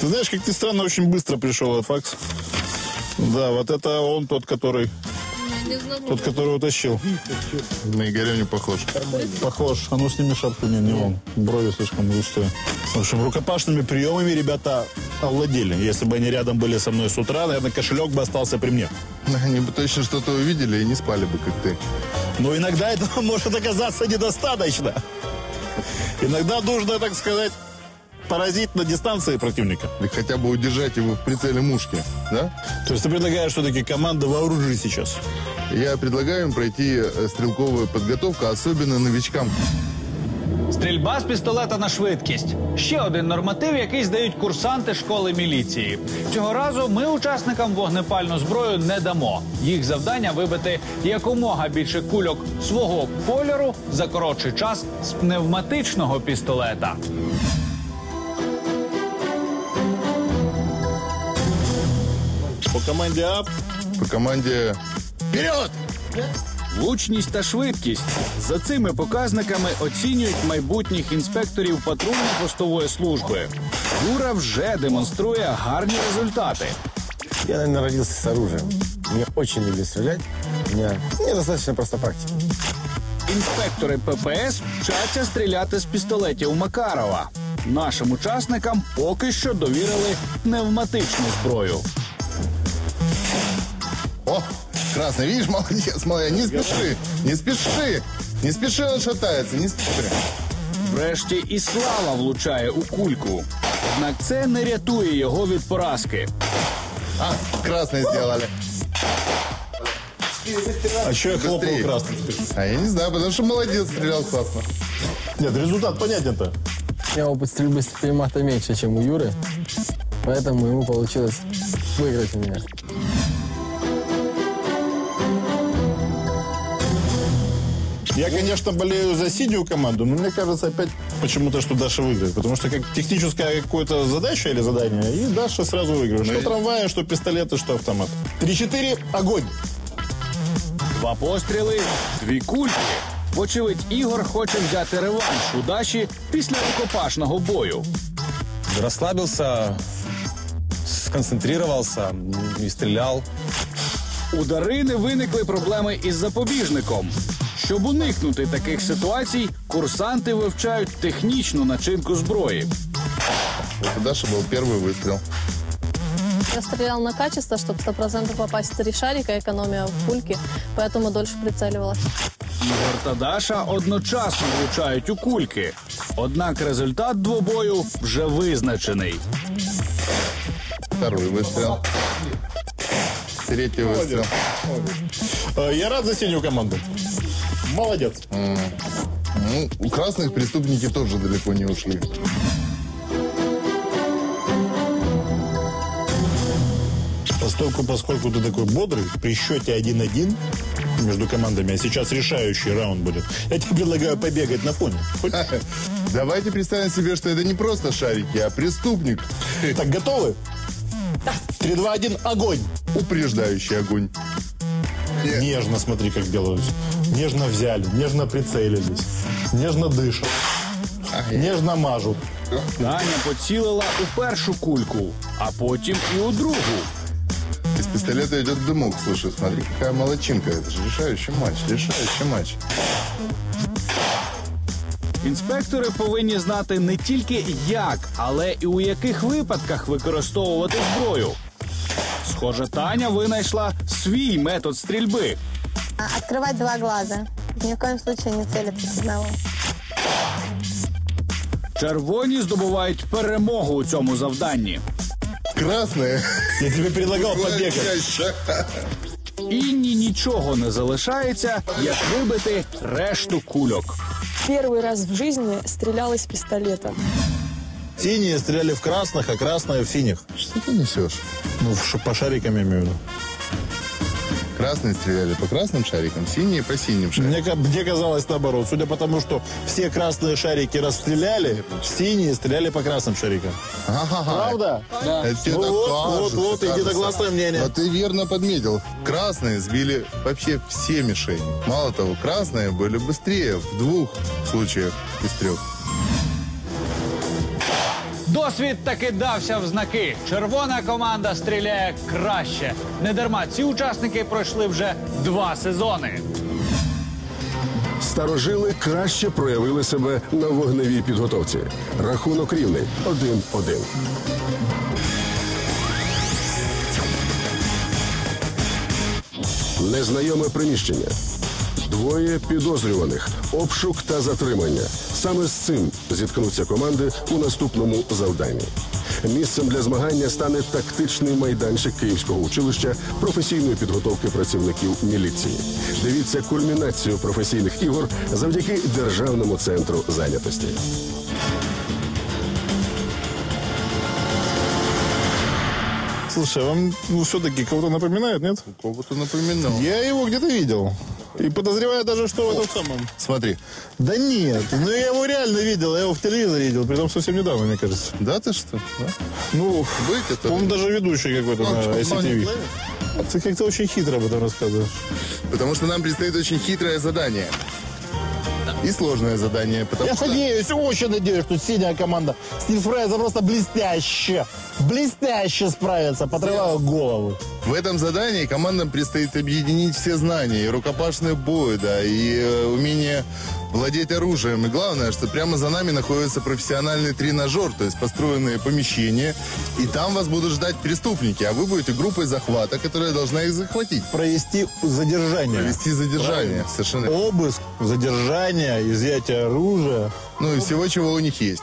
Ты знаешь, как ни странно, очень быстро пришел этот факс. Да, вот это он тот, который, тот, который утащил. На Игоря не похож. Похож. А ну сними шапку, не, не он. Брови слишком густые. В общем, рукопашными приемами ребята овладели. Если бы они рядом были со мной с утра, наверное, кошелек бы остался при мне. Они бы точно что-то увидели и не спали бы, как ты. Но иногда этого может оказаться недостаточно. Иногда нужно, так сказать, поразить на дистанции противника. Или хотя бы удержать его в прицеле мушки, да? То есть ты предлагаешь все-таки команды вооружить сейчас. Я предлагаю им пройти э, стрелковую подготовку, особенно новичкам. Стрільба з пістолета на швидкість. Ще один норматив, який здають курсанти школи міліції. Цього разу ми учасникам вогнепальну зброю не дамо. Їх завдання вибити якомога більше кульок свого кольору за коротший час з пневматичного пістолета. По команде АП По команде «Вперед!» Влучність та швидкість за цими показниками оцінюють майбутніх інспекторів патрульно-постової служби. Юра вже демонструє гарні результати. Я, наверное, родился с оружием. Мне очень люблю стрелять. У меня недостаточно просто практики. Інспектори ППС вчаться стріляти з пістолетів Макарова. Нашим учасникам поки що довірили пневматичну зброю. О, красный, видишь, молодец, моя, не спеши, не спеши, не спеши, он шатается, не спеши. Врешті і слава влучає у кульку. Однак це не рятує його від поразки. А, красный сделали. А что я хлопнул Быстрее. красным? А я не знаю, потому что молодец, стрелял классно. Нет, результат понятен-то. У меня опыт стрельбы с пулемета меньше, чем у Юры. Поэтому ему получилось выиграть у меня. Я, конечно, болею за синюю команду, но мне кажется опять почему-то, что Даша выиграет. Потому что как техническая какая-то задача или задание, и Даша сразу выиграет. Что Ну и- трамваи, что пистолеты, что автомат. 3-4, огонь! Два постріли, дві кульки. Вочевидь, Ігор хоче взяти реванш у Даші після рукопашного бою. Расслабился, сконцентрировался и стрелял. У Дарини виникли проблеми із запобіжником. Щоб уникнути таких ситуацій, курсанти вивчають технічну начинку зброї. Вот у Даши был первый выстрел. Я стрелял на качество, чтобы 100% попасть в три шарика, экономия в пульке, поэтому дольше прицеливалась. Ігор та Даша одночасно влучають у кульки. Однак результат двобою вже визначений. Второй выстрел. Третий выстрел. Э, Я рад за синюю команду. Молодец. Ну, у красных преступники тоже далеко не ушли. Поскольку, поскольку ты такой бодрый, при счете 1-1 между командами, а сейчас решающий раунд будет, я тебе предлагаю побегать на фоне. Давайте представим себе, что это не просто шарики, а преступник. Так, готовы? 3-2-1, огонь! Упреждающий огонь. Нежно смотри, как делают. Нежно взяли, нежно прицелились, нежно дышат, нежно мажут. Таня поцілила у першу кульку, а потім і у другу. Из пистолета идет дымок, слушай, смотри, какая молочинка. Это же решающий матч, решающий матч. Інспектори повинні знати не тільки як, але і у яких випадках використовувати зброю. Схоже, Таня винайшла свій метод стрільби. А, Открывать два глаза. Ни в коем случае не целиться с одного. Червоні здобувають перемогу у цьому завданні. Красные. Я тебе предлагал побегать. Чаще. Інні нічого не залишається, як вибити решту кульок. Первый раз в жизни стреляла из пистолета. Синие стреляли в красных, а красные в синих. Что ты несешь? Ну, в ш- по шарикам я имею в виду. Красные стреляли по красным шарикам, синие по синим шарикам. Мне, мне казалось наоборот. Судя по тому, что все красные шарики расстреляли, синие стреляли по красным шарикам. Ага. Правда? Это тебе Ну вот, кажется, вот, вот, кажется. единогласное мнение. Но ты верно подметил. Красные сбили вообще все мишени. Мало того, красные были быстрее в двух случаях из трех. Досвід таки дався в знаки. Червона команда стріляє краще. Недарма ці учасники пройшли вже два сезони. Старожили краще проявили себе на вогневій підготовці. Рахунок рівний 1-1. Незнайоме приміщення. Двоє підозрюваних, обшук та затримання. Саме з цим зіткнуться команди у наступному завданні. Місцем для змагання стане тактичний майданчик Київського училища професійної підготовки працівників міліції. Дивіться кульмінацію професійних ігор завдяки Державному центру зайнятості. Слушай, вам ну, все-таки кого-то напоминает, нет? Кого-то напоминал. Я его где-то видел. И подозреваю даже, что в этом самом. Смотри. Да нет, ну я его реально видел, я его в телевизоре видел, притом совсем недавно, мне кажется. Да ты что? Да? Ну, Вы который? он даже ведущий какой-то на ICTV. Ты как-то очень хитро об этом рассказываешь. Потому что нам предстоит очень хитрое задание. И сложное задание, потому Я что... надеюсь, очень надеюсь, что синяя команда с Нильфрезом просто блестяще, блестяще справится, подрывая голову. В этом задании командам предстоит объединить все знания, и рукопашный бой, да, и э, умение владеть оружием. И главное, что прямо за нами находится профессиональный тренажер, то есть построенные помещения, и там вас будут ждать преступники, а вы будете группой захвата, которая должна их захватить. Провести задержание. Провести задержание, совершенно. Обыск, задержание, изъятие оружия. Ну и всего, чего у них есть.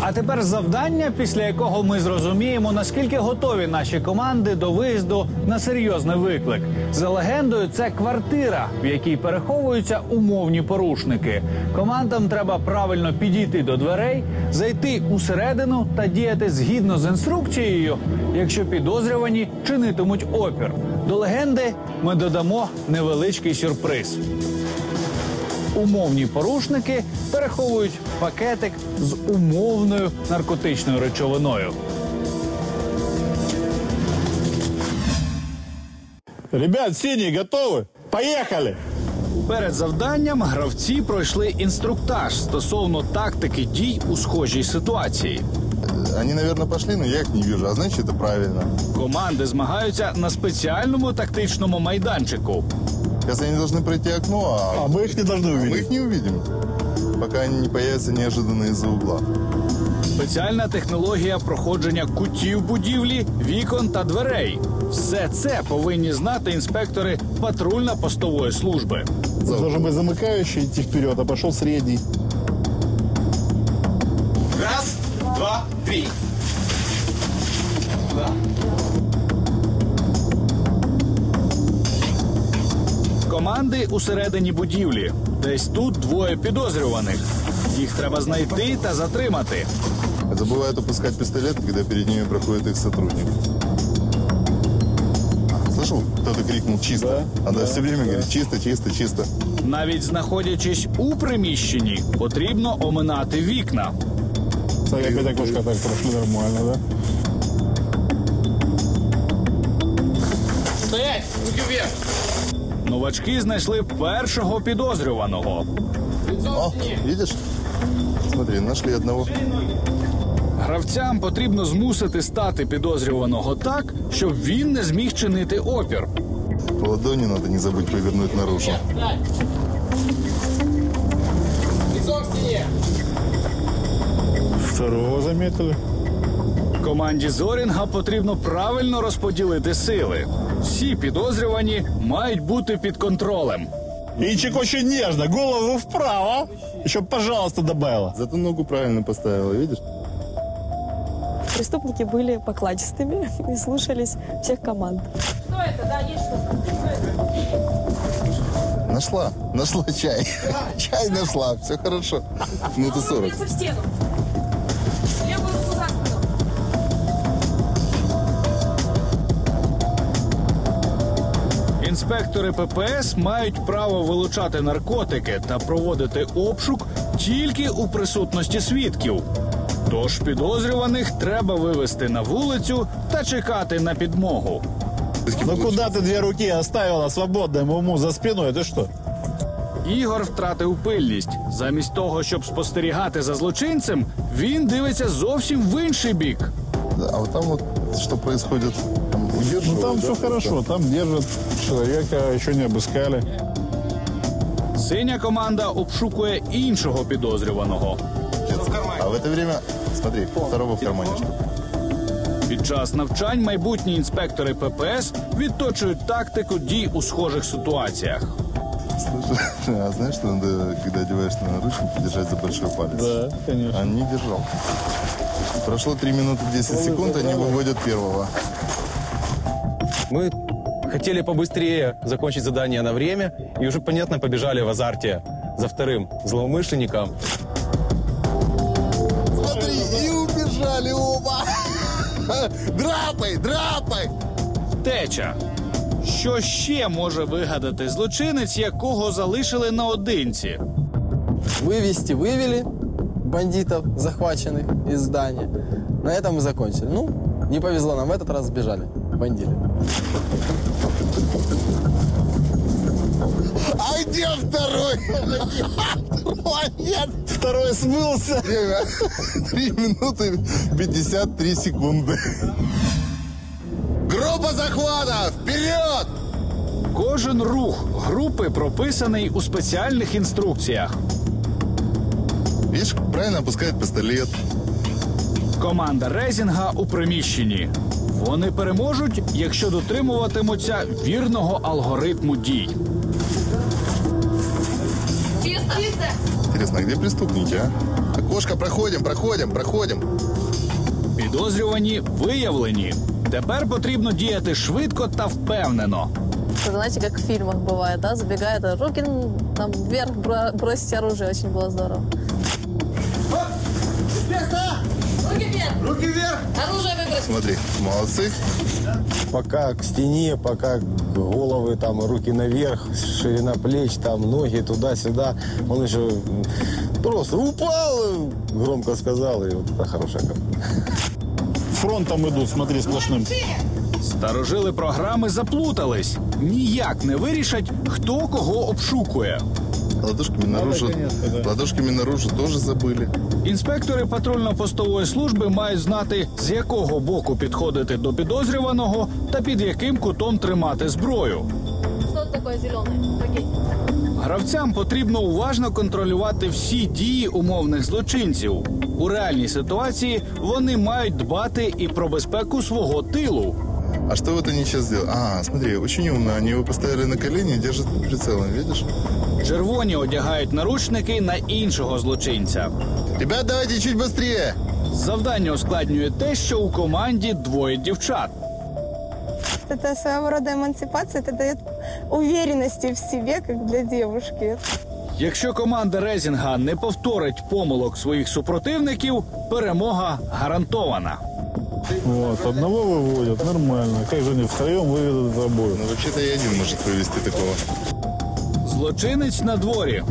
А тепер завдання, після якого ми зрозуміємо, наскільки готові наші команди до виїзду на серйозний виклик. За легендою, це квартира, в якій переховуються умовні порушники. Командам треба правильно підійти до дверей, зайти усередину та діяти згідно з інструкцією, якщо підозрювані чинитимуть опір. До легенди ми додамо невеличкий сюрприз. Умовні порушники переховують пакетик з умовною наркотичною речовиною. Ребят, синие готовы? Поехали! Перед завданням гравці пройшли інструктаж стосовно тактики дій у схожій ситуації. Они, наверное, пошли, но я их не вижу, а значит, это правильно. Команди змагаються на спеціальному тактичному майданчику. Сейчас они должны пройти окно, а, А мы их не должны мы увидеть. их не увидим, пока они не появятся неожиданно из-за угла. Спеціальна технологія проходження кутів будівлі, вікон та дверей. Все це повинні знати інспектори патрульно-постової служби. Должен быть замыкающий идти вперед, а пошел средний. Раз, два, три. Команди усередині будівлі. Десь тут двоє підозрюваних. Їх треба знайти та затримати. Забывают опускать пистолет, когда перед ними проходит их сотрудник. Слышал, кто-то крикнул «чисто». Она все время говорит «чисто, чисто, чисто». Навіть знаходячись у приміщенні, потрібно оминати вікна. Смотри, опять окошко так прошли нормально, да? Новачки знайшли першого підозрюваного. О, видишь? Смотри, нашли одного. Гравцям потрібно змусити стати підозрюваного так, щоб він не зміг чинити опір. Ладони надо не забыть повернуть наружу. Второго заметили. Команді Зорінга потрібно правильно розподілити сили. Всі підозрювані мають бути під контролем. Инчик очень нежно, голову вправо. Еще, пожалуйста, добавила. Зато ногу правильно поставила, видишь? Преступники были покладистыми и слушались всех команд. Нашла, нашла чай. Чай нашла, все хорошо. Минуты 40. в стену. Інспектори ППС мають право вилучати наркотики та проводити обшук тільки у присутності свідків. Тож підозрюваних треба вивести на вулицю та чекати на підмогу. Ну куда ты две руки оставила свободным уму за спиной? Ты что? Ігор втратив пильність. Замість того, щоб спостерігати за злочинцем, він дивиться зовсім в інший бік. А вот там вот что происходит? Там Ну удерживают, там да? все хорошо, там держат человека, еще не обыскали. Синя команда обшукує іншого підозрюваного. А в это время, смотри, второго в кармане что? Під час навчань майбутні інспектори ППС відточують тактику дій у схожих ситуаціях. Слушай, а знаешь, что надо, когда одеваешься на наручники, держать за большой палец? Да, конечно. Он не держал. Прошло 3 минуты 10 секунд, они выводят первого. Мы хотели побыстрее закончить задание на время и уже, понятно, побежали в азарте за вторым злоумышленником. Смотри, и убежали оба. Драпай, драпай. Втеча. Що ще може вигадати злочинець, якого залишили наодинці? Вывести вывели бандитов, захваченных из здания. На этом мы закончили. Ну, не повезло нам, в этот раз сбежали бандиты. А где второй? Нет. Второй смылся. Время. 3 минуты 53 секунды. Группа захвата! Вперед! Кожен рух групи прописаний у спеціальних інструкціях. Видишь, правильно опускает пистолет. Команда Резінга у приміщенні. Вони переможуть, якщо дотримуватимуться вірного алгоритму дій. Чисто. Чисто. Интересно, а где преступники, а? Окошко проходим, проходим, проходим. Підозрювані виявлені. Тепер потрібно діяти швидко та впевнено. Это, знаете, как в фильмах бывает, да? Забегает, а руки м, там вверх, бро- бросить оружие, очень было здорово. Руки вверх. Руки вверх. Оружие выбрось. Смотри, молодцы. Пока к стене, пока головы, там, руки наверх, ширина плеч, там, ноги туда-сюда. Он еще м, просто упал, э, громко сказал, и вот это хорошая картина. Фронтом идут, смотри, сплошным. Старожили програми заплутались. Ніяк не вирішать, хто кого обшукує. Ладошками наружу, ладошками наружу тоже забыли. Інспектори патрульно-постової служби мають знати, з якого боку підходити до підозрюваного та під яким кутом тримати зброю. Что это такое зеленое? Гравцям потрібно уважно контролювати всі дії умовних злочинців. У реальній ситуації вони мають дбати і про безпеку свого тилу. А что вот они сейчас делают? А, смотри, очень умно. Они его поставили на колени и держат под прицелом, видишь? Червоні одягають наручники на іншого злочинця. Ребят, давайте чуть быстрее. Завдання ускладнює те, що у команді двоє дівчат. Это своего рода эмансипация, это дает уверенности в себе, как для девушки. Якщо команда Резінга не повторить помилок своїх супротивників, перемога гарантована. Вот, одного выводят, нормально. Как же они втроем выведут обоих? Ну, вообще-то и один может вывести такого. Злочинець на дворі.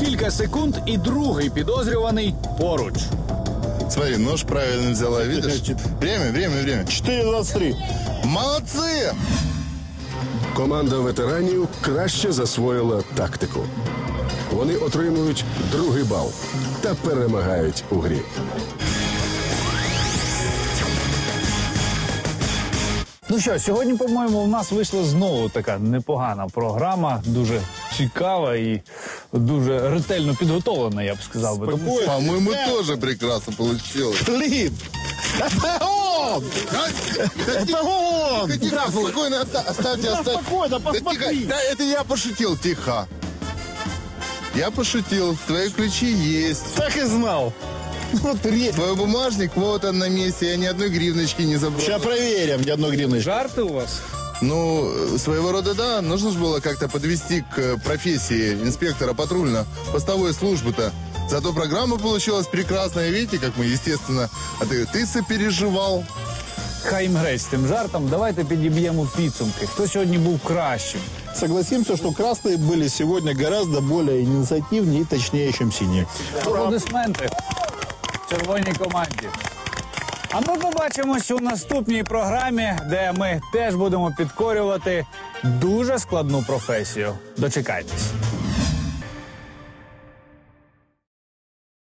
Кілька секунд і другий підозрюваний поруч. Смотри, нож правильно взяла, видишь? Время, время, время. 4.23. Молодцы! Команда ветеранів краще засвоїла тактику. Вони отримують другий бал та перемагають у грі. Ну що, сьогодні, по-моєму, у нас вийшла знову така непогана програма, дуже цікава і дуже ретельно підготовлена, я б сказав би. Тому що По-моему, тоже прекрасно получилось. Блин! Это он! Это он! Тихо, тихо, спокойно, оста- оставьте, Да оставьте. спокойно, Да тихо, посмотри. да это я пошутил, тихо. Я пошутил, твои ключи есть. Так и знал. Вот редко. Твой бумажник, вот он на месте, я ни одной гривночки не забрал. Сейчас проверим, ни одной гривны. жарти у вас? Ну, э, своего рода да, нужно же было как-то подвести к э, профессии инспектора патрульно-постовой службы-то. Зато программа получилась прекрасная, видите, как мы, естественно, а ты, ты сопереживал. Хай їм грець з тим жартом. Давайте підіб'ємо підсумки. Хто сьогодні був кращим? Согласимся, что красные были сегодня гораздо более инициативнее и точнее, чем синие. Аплодисменти Червоній команді. А ми побачимось у наступній програмі, де ми теж будемо підкорювати дуже складну професію. Дочекайтесь.